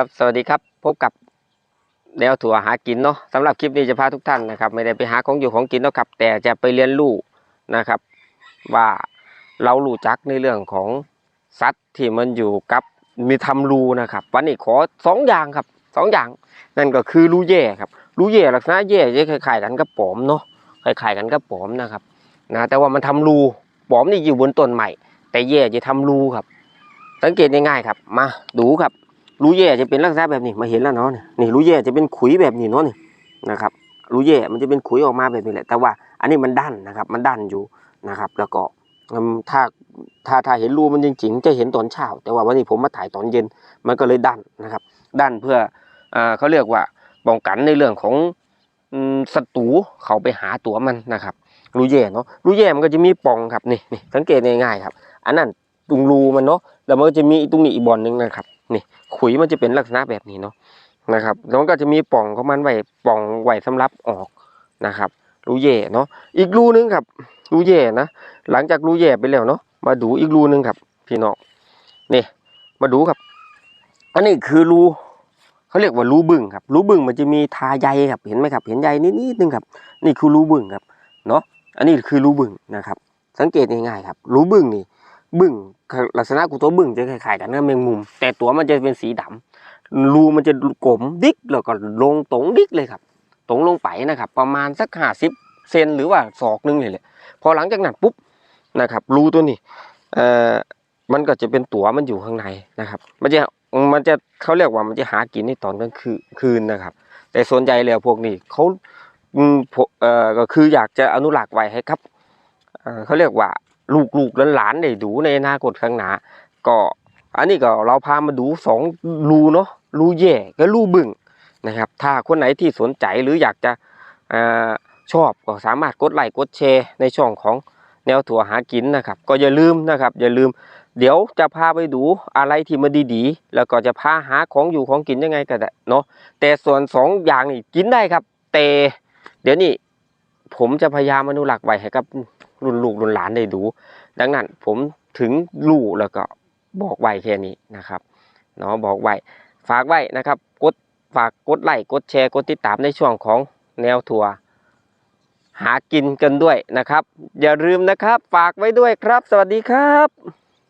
ครับสวัสดีครับพบกับแนวถั่วหากินเนาะสำหรับคลิปนี้จะพาทุกท่านนะครับ ไม่ได้ไปหาของอยู่ของกินเนาะครับ แต่จะไปเรียนรู้นะครับ ว่าเรารู้จักในเรื่องของสัตว์ที่มันอยู่กับมีทำรูนะครับ วันนี้ขอสองอย่างครับสองอย่างนั่นก็คือรูแย่ครับรูแย่ลักษณะแย่จะคล้ายๆกันกับปอมเนาะคล้ายๆกันกับปอมนะครับนะแต่ว่ามันทำรูปอมนี่อยู่บนต้นใหม่แต่แย่จะทำรูครับ สังเกตง่ายๆครับ มาดูครับ รูแย่จะเป็นลักษณะแบบนี้มาเห็นแล้วเนาะนี่รูแย่จะเป็นขุยแบบนี้เนาะนี่นะครับรูแย่มันจะเป็นขุยออกมาแบบนี้แหละ แต่ว่าอันนี้มันดันนะครับมันดันอยู่นะครับ แล้วก็ถ้าถ้าถ้าเห็นรูมันจริงๆ จะเห็นตอนเช้า แต่ว่าวันนี้ผมมาถ่ายตอนเย็นมันก็เลยดันนะครับ ดันเพื่ออเขาเรียกว่าป้องกันในเรื่องของศัตรูเขาไปหาตัวมันนะครับรูแย่เนาะรูแย่มันก็จะมีปองครับนี่นี่สังเกตง่ายๆครับ อันนั้นตรงรูมันเนาะแล้วมันก็จะมีตรงนี้อีกบอลหนึงนะครับ นี่ขุยมันจะเป็นลักษณะแบบนี้เนาะนะครับแล้วก็จะมีป่องของมันไว้ปล่องไว้สำหรับออกนะครับ รูแย่เนาะอีกรูนึงครับ รูแย่นะหลังจากรูแย่ไปแล้วเนาะมาดูอีกรูนึงครับพี่น้องนี่มาดูครับ อันนี้คือรูเขาเรียกว่ารูบึ้งครับรูบึ้งมันจะมีทาใยครับเห็นไหมครับ เห็นใยนิดนิดนึงครับ นี่คือรูบึ้งครับเนาะอันนี้คือรูบึ้งนะครับ สังเกตง่ายๆครับรูบึ้งนี่ บึ้งลักษณะของตัวบึ้งจะคล้ายๆกันกับแมงมุม แต่ตัวมันจะเป็นสีดำรูมันจะกลมดิกแล้วก็ลงตรงดิกเลยครับ ตรงลงไปนะครับ ประมาณสักห้าสิบเซนหรือว่าศอกนึงเลยแหละพอหลังจากนั้นปุ๊บนะครับ รูตัวนี้เอ่อมันก็จะเป็นตัวมันอยู่ข้างในนะครับ มันจะมันจะเขาเรียกว่ามันจะหากินในตอนกลางคืนนะครับ แต่ส่วนใหญ่แล้วพวกนี้เขาเอ่อก็คืออยากจะอนุรักษ์ไว้ให้ครับเขาเรียกว่า ลูกลูกหลานๆได้ดูในอนาคตข้างหน้าก็อันนี้ก็เราพามาดูสองรูเนาะรูแย่กับรูบึ้งนะครับ ถ้าคนไหนที่สนใจหรืออยากจะอชอบก็สามารถกดไลค์กดแชร์ในช่องของแนวถั่วหากินนะครับ ก็อย่าลืมนะครับ อย่าลืม เดี๋ยวจะพาไปดูอะไรที่มันดีๆ แล้วก็จะพาหาของอยู่ของกินยังไงก็ได้เนาะแต่ส่วนสองอย่างนี่กินได้ครับ แต่เดี๋ยวนี้ผมจะพยายามอนุรักษ์ไว้ให้กับ รุ่นลูกรุ่นหลานได้ดู ดังนั้นผมถึงรู้แล้วก็บอกไว้แค่นี้นะครับเนาะบอกไว้ฝากไว้นะครับกดฝากกดไลค์กดแชร์กดติดตามในช่วงของแนวทัวร์หากินกันด้วยนะครับ อย่าลืมนะครับ ฝากไว้ด้วยครับ สวัสดีครับ